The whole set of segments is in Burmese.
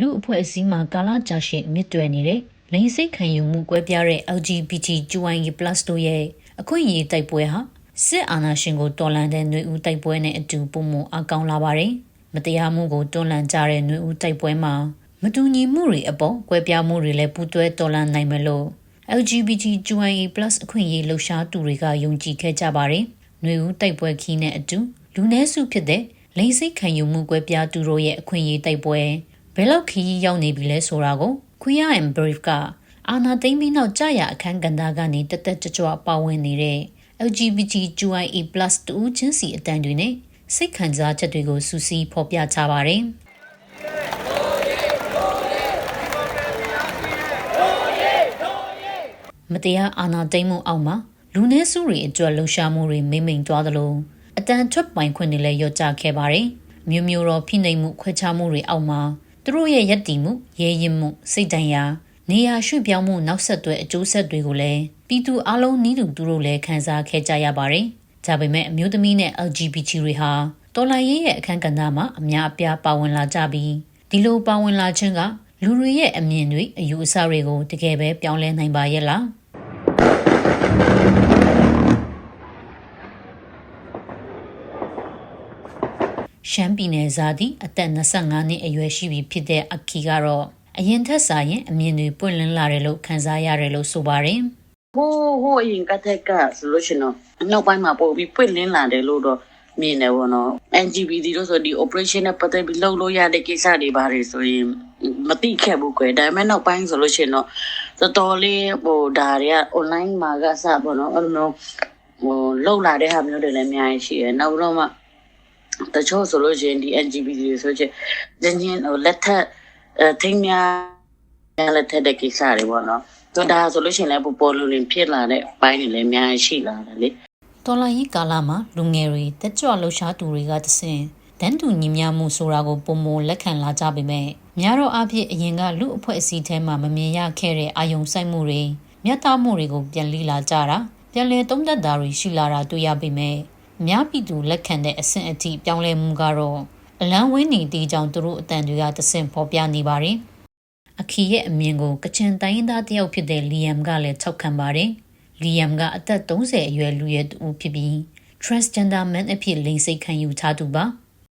လူအဖွဲ့အစည်းမှာကာလကြာရှည်မြင့်တွယ်နေတဲ့လိင်စိတ်ခံယူမှုကွဲပြားတဲ့ LGBTQIA+ တို့ရဲ့အခွင့်အရေးတိုက်ပွဲဟာစစ်အာဏာရှင်ကိုတော်လှန်တဲ့ຫນွေဦးတိုက်ပွဲနဲ့အတူပုံမအကောင်းလာပါတယ်။မတရားမှုကိုတွန်းလှန်ကြတဲ့ຫນွေဦးတိုက်ပွဲမှာမတူညီမှုတွေအပေါ်ကွဲပြားမှုတွေလည်းပူးတွဲတော်လှန်နိုင်မလို့ LGBTQIA+ အခွင့်အရေးလှုပ်ရှားသူတွေကယုံကြည်ခဲ့ကြပါတယ်။ຫນွေဦးတိုက်ပွဲခီးနဲ့အတူလူနည်းစုဖြစ်တဲ့လိင်စိတ်ခံယူမှုကွဲပြားသူတို့ရဲ့အခွင့်အရေးတိုက်ပွဲ ဘယ်လောက်ခီးရောက်နေပြီလဲဆိုတာကို Queer and Brave ကအာနာသိမ့်ပြီးနောက်ကြာရအခန်းကဏ္ဍကနေတက်တက်ကြွကြွပါဝင်နေတဲ့ LGBTQIA+ တူဦးချင်းစီအတန်တွေနဲ့စိတ်ခံစားချက်တွေကိုစူးစီးဖော်ပြချပါတယ်။မတရားအာဏာသိမ်းမှုအောက်မှာလူနည်းစုတွေအတွက်လှုပ်ရှားမှုတွေမိမ့်မိန်သွားသလိုအတန်ထွက်ပိုင်ခွင့်တွေလည်းလျော့ကျခဲ့ပါတယ်။မျိုးမျိုးသောဖိနှိပ်မှုခွဲခြားမှုတွေအောက်မှာ သူတို့ရဲ့ယက်တီမှုရဲရင်မှုစိတ်တန်ရာနေရာရွှေ့ပြောင်းမှုနောက်ဆက်တွဲအကျိုးဆက်တွေကိုလည်းပြည်သူအလုံးနီးတူသူတို့လည်းခံစားခဲ့ကြရပါတယ်။ဒါပေမဲ့အမျိုးသမီးနဲ့ LGBT တွေဟာတော်လိုင်းရေးရဲ့အခန်းကဏ္ဍမှာအများအပြားပါဝင်လာကြပြီးဒီလိုပါဝင်လာခြင်းကလူတွေရဲ့အမြင်တွေအယူအဆတွေကိုတကယ်ပဲပြောင်းလဲနိုင်ပါရဲ့လား ရှမ်းပြည်နယ်ဇာတိအသက်25နှစ်အရွယ်ရှိပြီဖြစ်တဲ့အခီကတော့အရင်ထက်စာရင်အမြင်တွေပွင့်လင်းလာတယ်လို့ခန်းစားရတယ်လို့ဆိုပါတယ်ဟိုးဟိုးအရင်ကတည်းကဆိုလို့ရှိရင်တော့နောက်ပိုင်းမှာပို့ပြီးပွင့်လင်းလာတယ်လို့တော့မြင်တယ်ပေါ့နော် LGBT လို့ဆိုဒီ operation နဲ့ပတ်သက်ပြီးလုပ်လို့ရတဲ့ကိစ္စတွေပါတယ်ဆိုရင်မသိခဲ့ဘူးကွယ်ဒါပေမဲ့နောက်ပိုင်းဆိုလို့ရှိရင်တော့တော်တော်လေးဟိုဒါတွေက online မှာကစပေါ့နော်အဲ့လိုမျိုးဟိုလောက်လာတဲ့ဟာမျိုးတွေလည်းအများကြီးရှိတယ်နောက်တော့မှ တချို့ဆိုလို့ရှိရင်ဒီ LGBT တွေဆိုချင်ဂျင်းချင်းဟိုလက်ထက်အထင်းများလက်ထက်တဲ့ကိစ္စတွေပေါ့နော်တော့ဒါဆိုလို့ရှိရင်လည်းပေါ်ပေါ်လူလင်ဖြစ်လာတဲ့အပိုင်းတွေလည်းအများကြီးရှိလာတယ်လေတော်လိုင်းရေးကာလမှာလူငယ်တွေတက်ကြွလှုပ်ရှားသူတွေကတဆင်တန်းတူညီမျှမှုဆိုတာကိုပုံမလက်ခံလာကြပေမဲ့များတော့အဖြစ်အရင်ကလူအဖွဲ့အစည်းထဲမှာမမြင်ရခဲ့တဲ့အာယုံစိုက်မှုတွေမျက်တမှုတွေကိုပြန်လေ့လာကြတာပြန်လည်သုံးသပ်တာတွေရှိလာတာတွေ့ရပေမဲ့ အများပြည်သူလက်ခံတဲ့အဆင့်အထိပြောင်းလဲမှုကတော့အလံဝင်းနေတဲ့အကြောင်းသူတို့အတန်တွေကတဆင့်ဖော်ပြနေပါတယ်အခီရဲ့အမြင်ကိုကချင်တိုင်းရင်းသားတယောက်ဖြစ်တဲ့လီယမ်ကလည်းထောက်ခံပါတယ်လီယမ်ကအသက်30အရွယ်လူရဲ့တူဖြစ်ပြီး transgender man အဖြစ်လိင်စိတ်ခံယူထားသူပါ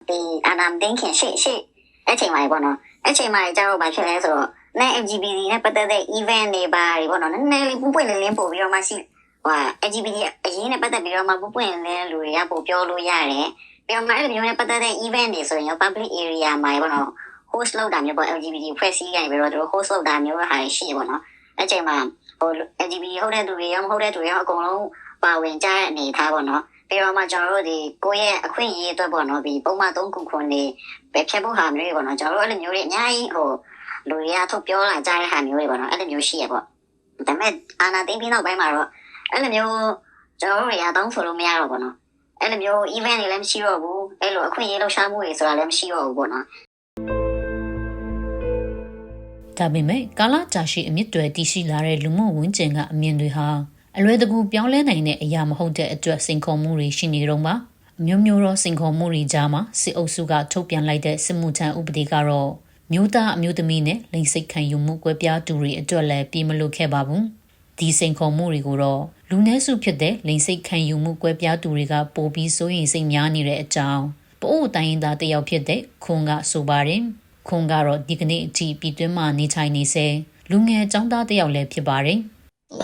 ဒီအာနာဒင်းခင်ရှေ့ရှေ့အဲ့ချိန်မှာပေါ့နော်အဲ့ချိန်မှာကျတော့ဘာဖြစ်လဲဆိုတော့နဲ့ LGBT နဲ့ပတ်သက်တဲ့ event တွေပါတွေပေါ့နော်နည်းနည်းလေးပူပွင့်လင်းလင်းပို့ပြီးတော့မှရှိ ဟို LGBT အရင်နဲ့ပတ်သက်ပြီးတော့မှပူပွင့်လင်းလူတွေကပို့ပြောလို့ရတယ်ပြီးတော့မှအဲ့လိုမျိုးနဲ့ပတ်သက်တဲ့ event တွေဆိုရင် public area မှာပေါ့နော် host လုပ်တာမျိုးပေါ့ LGBT ဖွဲ့စည်းကနေပြီးတော့သူတို့ host လုပ်တာမျိုးဟာရှိပေါ့နော်အဲ့ချိန်မှာဟို LGBT ဟုတ်တဲ့သူတွေရောမဟုတ်တဲ့သူတွေရောအကုန်လုံးပါဝင်ကြတဲ့အနေအထားပေါ့နော်ပြီးတော့မှကျွန်တော်တို့ဒီကိုယ့်ရဲ့အခွင့်အရေးအတွက်ပေါ့နော်ဒီပုံမှန်3ခုခွန်နေပဲဖြတ်ဖို့ဟာမျိုးတွေပေါ့နော်ကျွန်တော်တို့အဲ့လိုမျိုးတွေအများကြီးဟိုလူတွေကထုတ်ပြောလာကြတဲ့ဟာမျိုးတွေပေါ့နော်အဲ့လိုမျိုးရှိရပေါ့ဒါပေမဲ့အာနာသိမ့်ပြီးနောက်ပိုင်းမှာတော့ အဲ့လိုမျိုးကျွန်တော်တို့တွေကတောင်းဆိုလို့မရတော့ဘူးနော်အဲ့လိုမျိုး event တွေလည်းမရှိတော့ဘူးအဲ့လိုအခွင့်အရေးလှူရှားမှုတွေဆိုတာလည်းမရှိတော့ဘူးပေါ့နော်ဒါပေမဲ့ကာလကြာရှည်အမြင့်တွယ်တည်ရှိလာတဲ့လူမှုဝန်ကျင်ကအမြင်တွေဟာအလွယ်တကူပြောင်းလဲနိုင်တဲ့အရာမဟုတ်တဲ့အတွက်စိန်ခေါ်မှုတွေရှိနေတော့ပါအမျိုးမျိုးသောစိန်ခေါ်မှုတွေကြားမှာစစ်အုပ်စုကထုတ်ပြန်လိုက်တဲ့စစ်မှုထမ်းဥပဒေကတော့မျိုးသားအမျိုးသမီးနဲ့လိင်စိတ်ခံယူမှုကွဲပြားသူတွေအတွက်လည်းပြေမလို့ခဲ့ပါဘူး ဒီစိန်ခေါ်မှုတွေကိုတော့လူနည်းစုဖြစ်တဲ့လိင်စိတ်ခံယူမှုကွဲပြားသူတွေကပိုပြီးစိုးရိမ်စိတ်များနေတဲ့အကြောင်းပို့တိုင်းရင်းသားတစ်ယောက်ဖြစ်တဲ့ခွန်ကဆိုပါတယ်ခွန်ကတော့ဒီကနေ့အထိပြည်တွင်းမှာနေထိုင်နေစေလူငယ်ចောင်းသားတစ်ယောက်လည်းဖြစ်ပါတယ်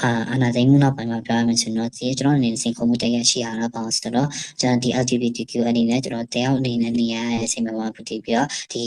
အာအနာသိမ်းမှုနောက်ပိုင်းမှာပြောရမယ်ဆိုတော့ဒီကျွန်တော်အနေနဲ့စိန်ခေါ်မှုတကယ်ရှိရတာပေါ့ဆိုတော့ကျွန်တော်ဒီ LGBTQ အနေနဲ့ကျွန်တော်တယောက်အနေနဲ့နေရတဲ့အချိန်မှာပါပူတည်ပြီးတော့ဒီ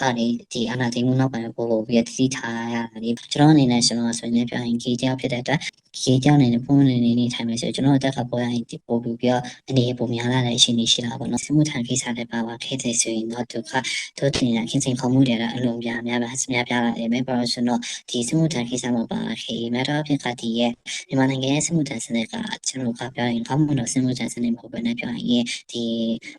အဲ့ဒီဒီအနာသိမ်းမှုနောက်ပိုင်းပို့ပို့ပြီးတတိထားရတယ်ကျွန်တော်အနေနဲ့ကျွန်တော်ဆိုရင်ပြောရင်ကြီးတယောက်ဖြစ်တဲ့အတွက် ကြီးကြောင်နေတဲ့ပုံနေနေနေထိုင်မယ်ဆိုကျွန်တော်အသက်ကပေါ်ရင်ဒီပို့ပြီးပြီးတော့အနေပုံများလာတဲ့အချိန်ကြီးရှိတာပေါ့နော်စမှုထန်ကိစ္စတွေပါပါခဲ့တဲ့ဆိုရင်တော့ဒုက္ခတို့တင်ရခင်စိန်ခေါ်မှုတွေလည်းအလုံးပြများပါများပြလာတယ်မယ်ဘာလို့ဆိုတော့ဒီစမှုထန်ကိစ္စမှာပါခေမတော်ဖြစ်ကဒီရဲ့မြန်မာနိုင်ငံရဲ့စစ်မှုထမ်းစနစ်ကကျွန်တော်ကပြောရင်ကောင်းမွန်တဲ့စစ်မှုထမ်းစနစ်မဟုတ်ဘဲနဲ့ပြောရင်ဒီ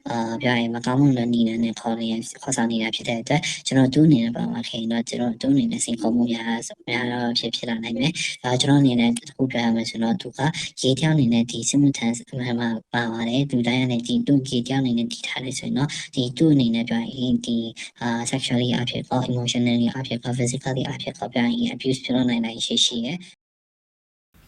အာပြောရင်မကောင်းမွန်တဲ့နေနဲ့ခေါ်နေခေါ်ဆောင်နေတာဖြစ်တဲ့အတွက်ကျွန်တော်တူးနေတဲ့ပုံမှာခင်တော့ကျွန်တော်တူးနေတဲ့စိန်ခေါ်မှုများများတော့ဖြစ်ဖြစ်လာနိုင်တယ်။အဲကျွန်တော်အနေနဲ့ကိုခုပြရမယ်ဆိုတော့သူကရေတောင်းနေတဲ့ဒီ simultaneous အမှန်မှာပါပါတယ်သူတိုင်းကနေဒီသူရေတောင်းနေတဲ့ဒီထားလေးဆိုရင်တော့ဒီသူ့အနေနဲ့ပြောရင်ဒီအာ sexually အဖြစ်ကော emotionally အဖြစ်ကော physically အဖြစ်ကောပြောရင် abuse ဖြစ်လို့နိုင်နိုင်ရှိရှိရယ်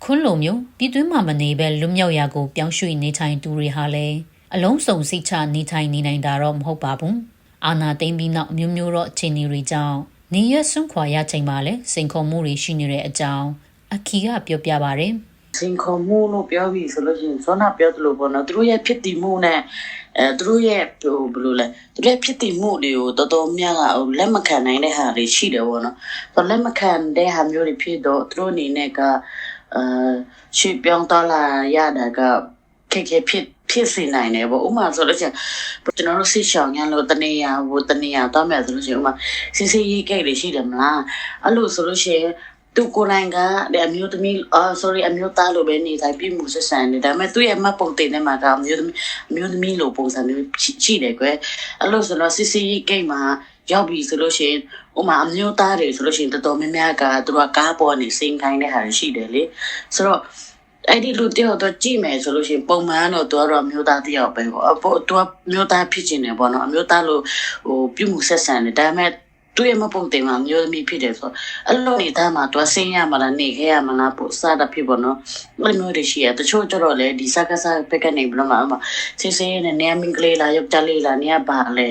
ခွန်းလိုမျိုးပြည်တွင်းမှာမနေပဲလွတ်မြောက်ရာကိုပြောင်းရွှေ့နေထိုင်သူတွေဟာလည်းအလုံးစုံစိတ်ချနေထိုင်နေနိုင်တာတော့မဟုတ်ပါဘူးအာနာသိမ့်ပြီးနောက်အမျိုးမျိုးတော့အခြေအနေတွေကြောင့်နေရဆွန့်ခွာရချိန်မှာလည်းစိန်ခေါ်မှုတွေရှိနေတဲ့အကြောင်း အခီကပြောပြပါရယ်စင်ခေါ်မှုလို့ပြောပြီးဆိုလို့ရှိရင်ဇောနာပြောသလိုပေါ့နော်သူတို့ရဲ့ဖြစ်တည်မှုနဲ့အဲသူတို့ရဲ့ဟိုဘယ်လိုလဲသူတို့ရဲ့ဖြစ်တည်မှုတွေကိုတော်တော်များကဟိုလက်မခံနိုင်တဲ့ဟာတွေရှိတယ်ပေါ့နော်ဆိုတော့လက်မခံတဲ့ဟာမျိုးတွေဖြစ်တော့သူတို့အနေနဲ့ကအာရှေ့ပြောင်းသွားလာရတာကခက်ခဲဖြစ်ဖြစ်စေနိုင်တယ်ပေါ့ဥပမာဆိုလို့ရှိရင်ကျွန်တော်တို့ဆိရှောင်ရလို့တနေရဟိုတနေရသွားမယ်ဆိုလို့ရှိရင်ဥပမာစစ်စစ်ရေးကိတ်တွေရှိတယ်မလားအဲ့လိုဆိုလို့ရှိရင် သူကိုယ်တိုင်ကအမျိုးသမီးအာ sorry အမျိုးသားလိုပဲနေတိုင်းပြည်မှုဆက်ဆံနေဒါပေမဲ့သူ့ရဲ့မှတ်ပုံတင်ထဲမှာကအမျိုးသမီးအမျိုးသမီးလိုပုံစံမျိုးရှိတယ်ကွယ်အဲ့လိုဆိုတော့စစ်စစ်ရေးကိတ်မှာရောက်ပြီဆိုလို့ရှိရင်ဥမာအမျိုးသားတွေဆိုလို့ရှိရင်တော်တော်များများကသူတို့ကကားပေါ်နေစိန်ခိုင်းတဲ့ဟာရှိတယ်လေဆိုတော့အဲ့ဒီလူတယောက်တော့ကြည့်မယ်ဆိုလို့ရှိရင်ပုံမှန်တော့သူကတော့မျိုးသားတယောက်ပဲပေါ့အပေါ်သူကမျိုးသားဖြစ်ချင်တယ်ပေါ့နော်အမျိုးသားလို့ဟိုပြုမှုဆက်ဆံတယ်ဒါပေမဲ့ သူ့ရဲ့မပုံတင်မှာမျိုးသမီးဖြစ်တယ်ဆိုတော့အဲ့လိုနေတာမှာသူကဆင်းရမလားနေခဲ့ရမလားပို့စားတာဖြစ်ပေါ့နော်အဲ့လိုမျိုးတွေရှိရတချို့ကျတော့လေဒီစကားစားပက်ကနေဘယ်မှာမှာဆေးဆေးနဲ့နေမင်္ဂလေးလာယောက်ျားလေးလာနေရပါလေ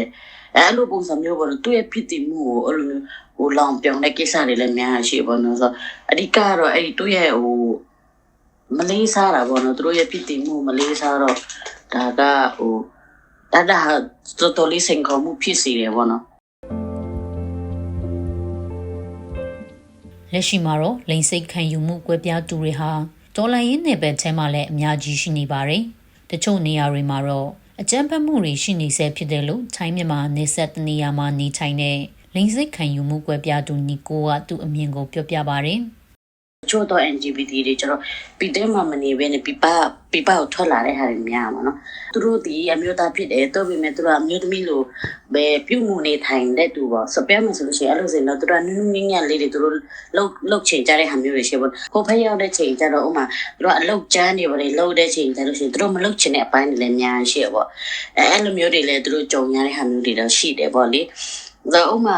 အဲ့လိုပုံစံမျိုးပေါ့နော်သူ့ရဲ့ဖြစ်တည်မှုကိုအဲ့လိုမျိုးဟိုလောင်ပြောင်တဲ့ကိစ္စတွေလည်းများရှိပေါ့နော်ဆိုတော့အဓိကတော့အဲ့ဒီသူ့ရဲ့ဟိုမလေးစားတာပေါ့နော်သူတို့ရဲ့ဖြစ်တည်မှုမလေးစားတော့ဒါကဟိုဒါဒါတော်တော်လေးစင်ခေါ်မှုဖြစ်စီတယ်ပေါ့နော် လက်ရှိမှာတော့လိန်စိတ်ခံယူမှုကွဲပြားသူတွေဟာတော်လိုင်းရင်းနယ်ပယ်ထဲမှာလည်းအများကြီးရှိနေပါတယ်။တချို့နေရာတွေမှာတော့အကြမ်းဖက်မှုတွေရှိနေဆဲဖြစ်တယ်လို့ထိုင်းမြန်မာနေဆက်တနေရာမှာနေထိုင်တဲ့လိန်စိတ်ခံယူမှုကွဲပြားသူနီကိုကသူ့အမြင်ကိုပြောပြပါရယ်။ ချို့တော့ LGBT တွေကျတော့ပြည်တဲမှာမနေဘဲနဲ့ပြပပြပကိုထွက်လာတဲ့ဟာတွေများပါတော့သူတို့ဒီအမျိုးသားဖြစ်တယ်တော့ပေမဲ့သူတို့အမျိုးသမီးလိုပဲပြုမှုနေထိုင်တဲ့သူပေါ့စပယ်မှာဆိုလို့ရှိရင်အဲ့လိုဆိုရင်တော့သူတို့နုနုညံ့ညံ့လေးတွေသူတို့လှုပ်လှုပ်ချင်ကြတဲ့ဟာမျိုးတွေရှိပေါ့ဟိုဖက်ရောက်တဲ့ချိန်ကျတော့ဥမာသူတို့အလုတ်ကျန်းနေပါလေလှုပ်တဲ့ချိန်ကျလို့ရှိရင်သူတို့မလှုပ်ချင်တဲ့အပိုင်းတွေလည်းများရှိရပေါ့အဲအဲ့လိုမျိုးတွေလည်းသူတို့ကြုံရတဲ့ဟာမျိုးတွေတော့ရှိတယ်ပေါ့လေ ဒါဥမာ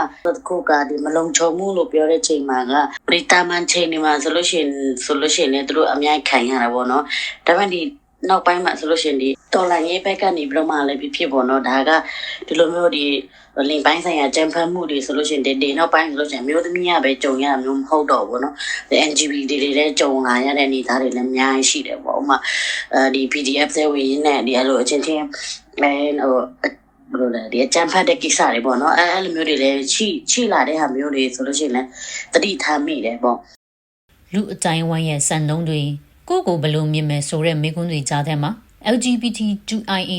ကိုကဒီမလုံခြုံမှုလို့ပြောတဲ့ချိန်မှာကပရိတာမန်ချိန်ဒီမှာဆိုလို့ရှိရင်ဆိုလို့ရှိရင်လည်းသူတို့အများကြီးခံရတာပေါ့နော်ဒါပေမဲ့ဒီနောက်ပိုင်းမှာဆိုလို့ရှိရင်ဒီတော်လိုင်းရေးဘက်ကနေပြီးတော့မှလည်းဖြစ်ဖြစ်ပေါ့နော်ဒါကဒီလိုမျိုးဒီလင်ပိုင်းဆိုင်ရာကြံဖတ်မှုတွေဆိုလို့ရှိရင်ဒီဒီနောက်ပိုင်းဆိုလို့ရှိရင်မျိုးသမီးကပဲကြုံရတာမျိုးမဟုတ်တော့ဘူးနော်ဒီ NGB တွေလည်းကြုံလာရတဲ့အနေအထားတွေလည်းအများကြီးရှိတယ်ပေါ့ဥမာအဲဒီ PDF တွေဝင်နေဒီအဲ့လိုအချင်းချင်းအဲဟို ဘယ်လိုလဲဒီအကြမ်းဖက်တဲ့ကိစ္စတွေပေါ့နော်အဲအဲ့လိုမျိုးတွေလည်းချိချိလာတဲ့ဟာမျိုးတွေဆိုလို့ရှိရင်လည်းတတိထားမိတယ်ပေါ့လူအတိုင်းဝိုင်းရဲ့စံနှုန်းတွေကိုယ့်ကိုယ်ဘယ်လိုမြင်မယ်ဆိုတဲ့မိကွန်းတွေကြားထဲမှာ LGBTQIA+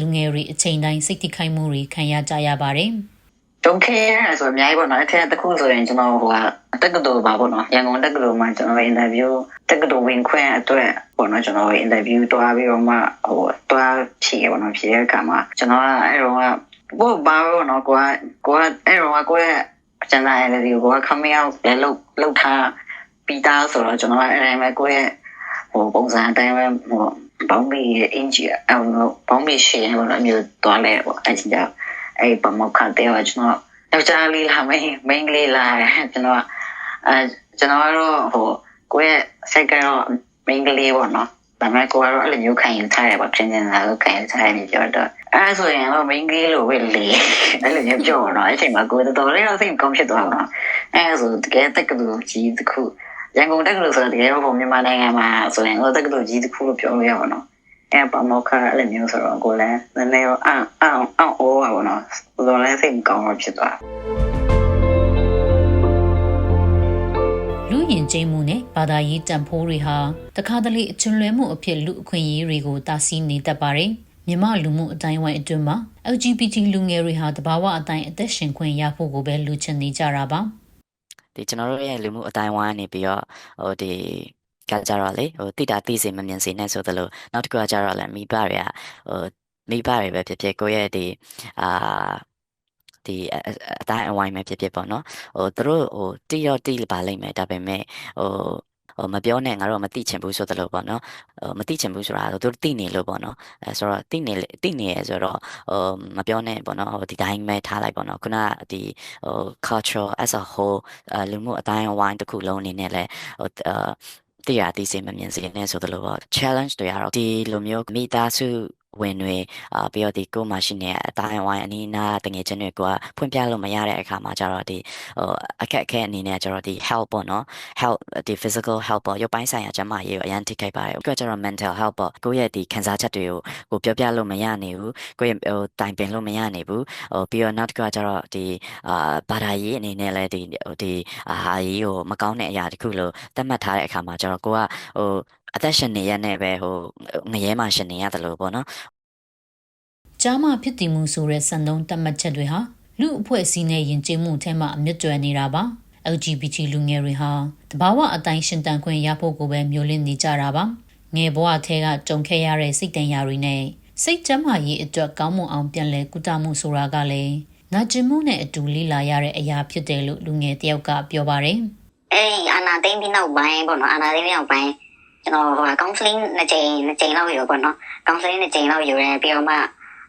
လူငယ်တွေအချိန်တိုင်းစိတ်ထိခိုက်မှုတွေခံရကြရပါတယ် တုံးခဲရဆိုအများကြီးပေါ့နော်အဲ့ထက်တစ်ခုဆိုရင်ကျွန်တော်ဟိုကတက္ကသိုလ်ပါပေါ့နော်ရန်ကုန်တက္ကသိုလ်မှာကျွန်တော်အင်တာဗျူးတက္ကသိုလ်ဝင်ခွင့်အတွက်ပေါ့နော်ကျွန်တော်အင်တာဗျူးတွားပြီးတော့မှဟိုတွားဖြေရပေါ့နော်ဖြေတဲ့အခါမှာကျွန်တော်ကအဲ့တော့ကဘို့ဘာပေါ့နော်ကိုကကိုကအဲ့တော့ကကိုရဲ့ကျန်တဲ့ energy ကိုက coming out လဲလောက်လောက်ထားပြီးသားဆိုတော့ကျွန်တော်ကအဲ့ဒါမဲ့ကိုရဲ့ဟိုပုံစံအတိုင်းပဲဟိုဘောင်းမီအင်ဂျီအောင်ဘောင်းမီရှင်းပေါ့နော်မျိုးတွားလဲပေါ့အဲ့ဒီကြောင့် အဲ့ပမောက္ခတဲ့ကကျွန်တော်ယောက်ျားလေးလာမင်းမိန်းကလေးလာကျွန်တော်အဲကျွန်တော်ကတော့ဟိုကိုယ့်ရဲ့စိတ်ကတော့မိန်းကလေးပေါ့နော်ဒါပေမဲ့ကိုကတော့အဲ့လိုမျိုးခံယူထားရပါပြင်ကျင်လာလို့ခံယူထားရနေပြောတော့အဲ့ဆိုရင်တော့မိန်းကလေးလိုပဲလေအဲ့လိုမျိုးပြောတော့အဲ့ချိန်မှာကိုတော်တော်လေးတော့စိတ်ကောင်းဖြစ်သွားတော့အဲ့ဆိုတကယ်တက်ကတူကြီးတစ်ခုရန်ကုန်တက္ကသိုလ်ဆိုတော့တကယ်တော့မြန်မာနိုင်ငံမှာဆိုရင်တော့တက္ကသိုလ်ကြီးတစ်ခုလို့ပြောလို့ရပါတော့ အဲ့ပမောက္ခအဲ့လိုမျိုးဆိုတော့ကိုလည်းနည်းနည်းတော့အံ့အံ့အံ့ဩပါဘောနော်ဆိုတော့လည်းစိတ်မကောင်းတော့ဖြစ်သွားလူရင်ကျိမှုနဲ့ဘာသာရေးတန်ဖိုးတွေဟာတခါတလေအချွန်လွဲမှုအဖြစ်လူအခွင့်အရေးတွေကိုတားဆီးနေတတ်ပါတယ်မြမလူမှုအတိုင်းဝိုင်းအတွင်းမှာ LGBT လူငယ်တွေဟာတဘာဝအတိုင်းအသက်ရှင်ခွင့်ရဖို့ကိုပဲလူချင်နေကြတာပါဒီကျွန်တော်တို့ရဲ့လူမှုအတိုင်းဝိုင်းနေပြီးတော့ဟိုဒီ ကကြတော့လေဟိုတိတာတိစေမမြင်စေနဲ့ဆိုသလိုနောက်တစ်ခုကကြတော့လည်းမိဘတွေကဟိုမိဘတွေပဲဖြစ်ဖြစ်ကိုယ့်ရဲ့ဒီအာဒီအအအတိုင်းအဝိုင်းပဲဖြစ်ဖြစ်ပေါ့နော်ဟိုသူတို့ဟိုတိတော့တိပါလိမ့်မယ်ဒါပေမဲ့ဟိုဟိုမပြောနဲ့ငါတို့ကမသိချင်ဘူးဆိုသလိုပေါ့နော်ဟိုမသိချင်ဘူးဆိုတာသူတို့သိနေလို့ပေါ့နော်အဲဆိုတော့သိနေသိနေရဆိုတော့ဟိုမပြောနဲ့ပေါ့နော်ဟိုဒီတိုင်းပဲထားလိုက်ပေါ့နော်ခုနကဒီဟို culture as a whole အဲလူမှုအတိုင်းအဝိုင်းတစ်ခုလုံးအနေနဲ့လဲဟို အဲသိရသိစေမမြင်စေနဲ့ဆိုသလိုပေါ့ challenge တွေကတော့ဒီလိုမျိုးမိသားစု ဝင်တွေအာပြီးတော့ဒီကိုယ်မှရှိနေတဲ့အတိုင်းအဝိုင်းအနီးအနားတငယ်ချင်းတွေကဖွင့်ပြလို့မရတဲ့အခါမှာကျတော့ဒီဟိုအခက်အခဲအနေနဲ့ကျတော့ဒီ help ပေါ့နော် help ဒီ physical help ပေါ့ရုပ်ပိုင်းဆိုင်ရာကျန်းမာရေးကိုအရင်ထိခိုက်ပါတယ်။ကိုကကျတော့ mental help ပေါ့ကိုယ့်ရဲ့ဒီခံစားချက်တွေကိုကိုပြောပြလို့မရနိုင်ဘူး။ကိုယ့်ရဲ့ဟိုတိုင်ပင်လို့မရနိုင်ဘူး။ဟိုပြီးတော့နောက်တစ်ခုကကျတော့ဒီအာဘာသာရေးအနေနဲ့လည်းဒီဟိုဒီအာဟာရေးကိုမကောင်းတဲ့အရာတစ်ခုလို့သတ်မှတ်ထားတဲ့အခါမှာကျတော့ကိုကဟို အသက်ရှင်နေရတဲ့ပဲဟိုငရဲမှရှင်နေရတယ်လို့ပေါ့နော်ကြားမဖြစ်တည်မှုဆိုတဲ့စံနှုန်းတတ်မှတ်ချက်တွေဟာလူအဖွဲ့အစည်းနဲ့ယဉ်ကျေးမှုထဲမှာအမြင့်တွယ်နေတာပါ LGBT လူငယ်တွေဟာတဘာဝအတိုင်းရှင်တန်ခွင့်ရဖို့ကိုပဲမျှော်လင့်နေကြတာပါငယ်ဘဝထဲကကြုံခဲ့ရတဲ့စိတ်တန်ရာတွေနဲ့စိတ်ကျန်းမာရေးအတွက်ကောင်းမွန်အောင်ပြန်လည်ကုသမှုဆိုတာကလည်းနာကျင်မှုနဲ့အတူလိလာရတဲ့အရာဖြစ်တယ်လို့လူငယ်တယောက်ကပြောပါတယ်အဲ့ဒီအာနာသိမ့်ပြီးနောက်ပိုင်းပေါ့နော်အာနာသိမ့်ပြီးနောက်ပိုင်း ကျွန်တော်ဟို counseling နှစ်ကြိမ်နှစ်ကြိမ်လောက်ယူပေါ့နော် counseling နှစ်ကြိမ်လောက်ယူရဲပြီးတော့မှ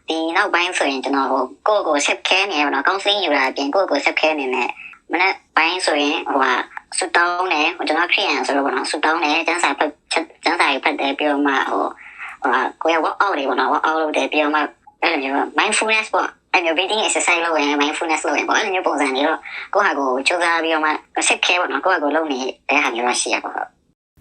ဒီနောက်ပိုင်းဆိုရင်ကျွန်တော်ဟိုကိုယ့်ကိုယ် set care နေရပေါ့နော် counseling ယူတာအပြင်ကိုယ့်ကိုယ် set care နေနဲ့မနေ့ပိုင်းဆိုရင်ဟိုဟာဆူတောင်းတယ်ဟိုကျွန်တော်ခရီးရန်ဆိုတော့ပေါ့နော်ဆူတောင်းတယ်ကျန်းစာဖတ်ကျန်းစာဖတ်တယ်ပြီးတော့မှဟိုဟိုကိုယ် work out တွေပေါ့နော် work out လုပ်တယ်ပြီးတော့မှအဲ့လိုမျိုး mindfulness ပေါ့အဲ့မျိုး breathing exercise လုပ်ရင် mindfulness လုပ်ရင်ပေါ့အဲ့လိုမျိုးပုံစံတွေတော့ကိုယ့်ဟာကိုယ်စူးစမ်းပြီးတော့မှ set care ပေါ့နော်ကိုယ့်ဟာကိုယ်လုပ်နေတဲ့ဟာမျိုးရှိရပါတော့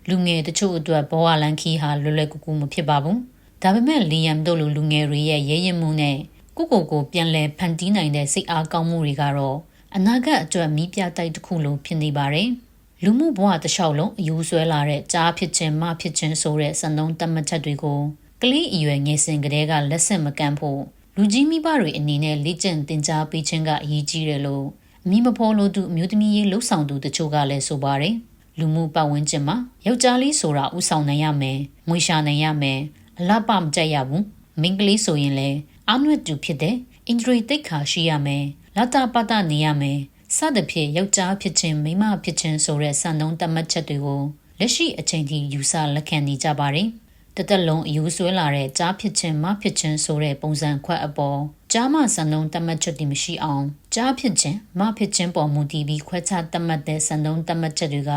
လူငယ်တချို့အတွက်ဘဝလန်ခီဟာလွယ်လွယ်ကူကူမဖြစ်ပါဘူး။ဒါပေမဲ့လီယမ်တို့လိုလူငယ်တွေရဲ့ရဲရင်မှုနဲ့ကိုကိုကိုပြန်လည်ဖန်တီးနိုင်တဲ့စိတ်အားကောင်းမှုတွေကတော့အနာဂတ်အတွက်မိပြတိုက်တစ်ခုလိုဖြစ်နေပါတယ်။လူမှုဘဝတစ်လျှောက်လုံးအယူဆွဲလာတဲ့ကြားဖြစ်ခြင်းမဖြစ်ခြင်းဆိုတဲ့စံနှုန်းတတ်မှတ်ချက်တွေကိုကလေးအရွယ်ငယ်စဉ်ကတည်းကလက်ဆင့်မကမ်းဖို့လူကြီးမိဘတွေအနေနဲ့လေ့ကျင့်သင်ကြားပေးခြင်းကအရေးကြီးတယ်လို့အမိမဖော်လို့သူအမျိုးသမီးရေးလှုပ်ဆောင်သူတချို့ကလည်းဆိုပါတယ်။ လူမှုပတ်ဝန်းကျင်မှာယောက်ျားလေးဆိုတာဥဆောင်နိုင်ရမယ်။မွေရှာနိုင်ရမယ်။အလားပမကြိုက်ရဘူး။မိန်းကလေးဆိုရင်လည်းအာနွတ်တူဖြစ်တဲ့အင်ဒရီတိတ်ခါရှိရမယ်။လာတာပတာနေရမယ်။စသဖြင့်ယောက်ျားဖြစ်ခြင်းမိန်းမဖြစ်ခြင်းဆိုတဲ့စံနှုန်းတတ်မှတ်ချက်တွေကိုလက်ရှိအချိန်ထိယူဆလက်ခံနေကြပါတယ်။တသက်လုံးအယူဆွဲလာတဲ့ကြားဖြစ်ခြင်းမဖြစ်ခြင်းဆိုတဲ့ပုံစံခွက်အပေါ် ကြားမစံနှုန်းတတ်မှတ်ချက်တွေမရှိအောင်ကြားဖြစ်ခြင်းမဖြစ်ခြင်းပေါ်မူတည်ပြီးခွဲခြားတတ်မှတ်တဲ့စံနှုန်းတတ်မှတ်ချက်တွေက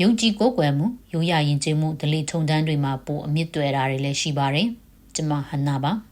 ယုံကြည်ကိုးကွယ်မှုရိုးရာယဉ်ကျေးမှုဒလိထုံတန်းတွေမှာပိုအမြင့်တွယ်တာတွေလည်းရှိပါတယ်။ကျွန်မဟန်နာပါ။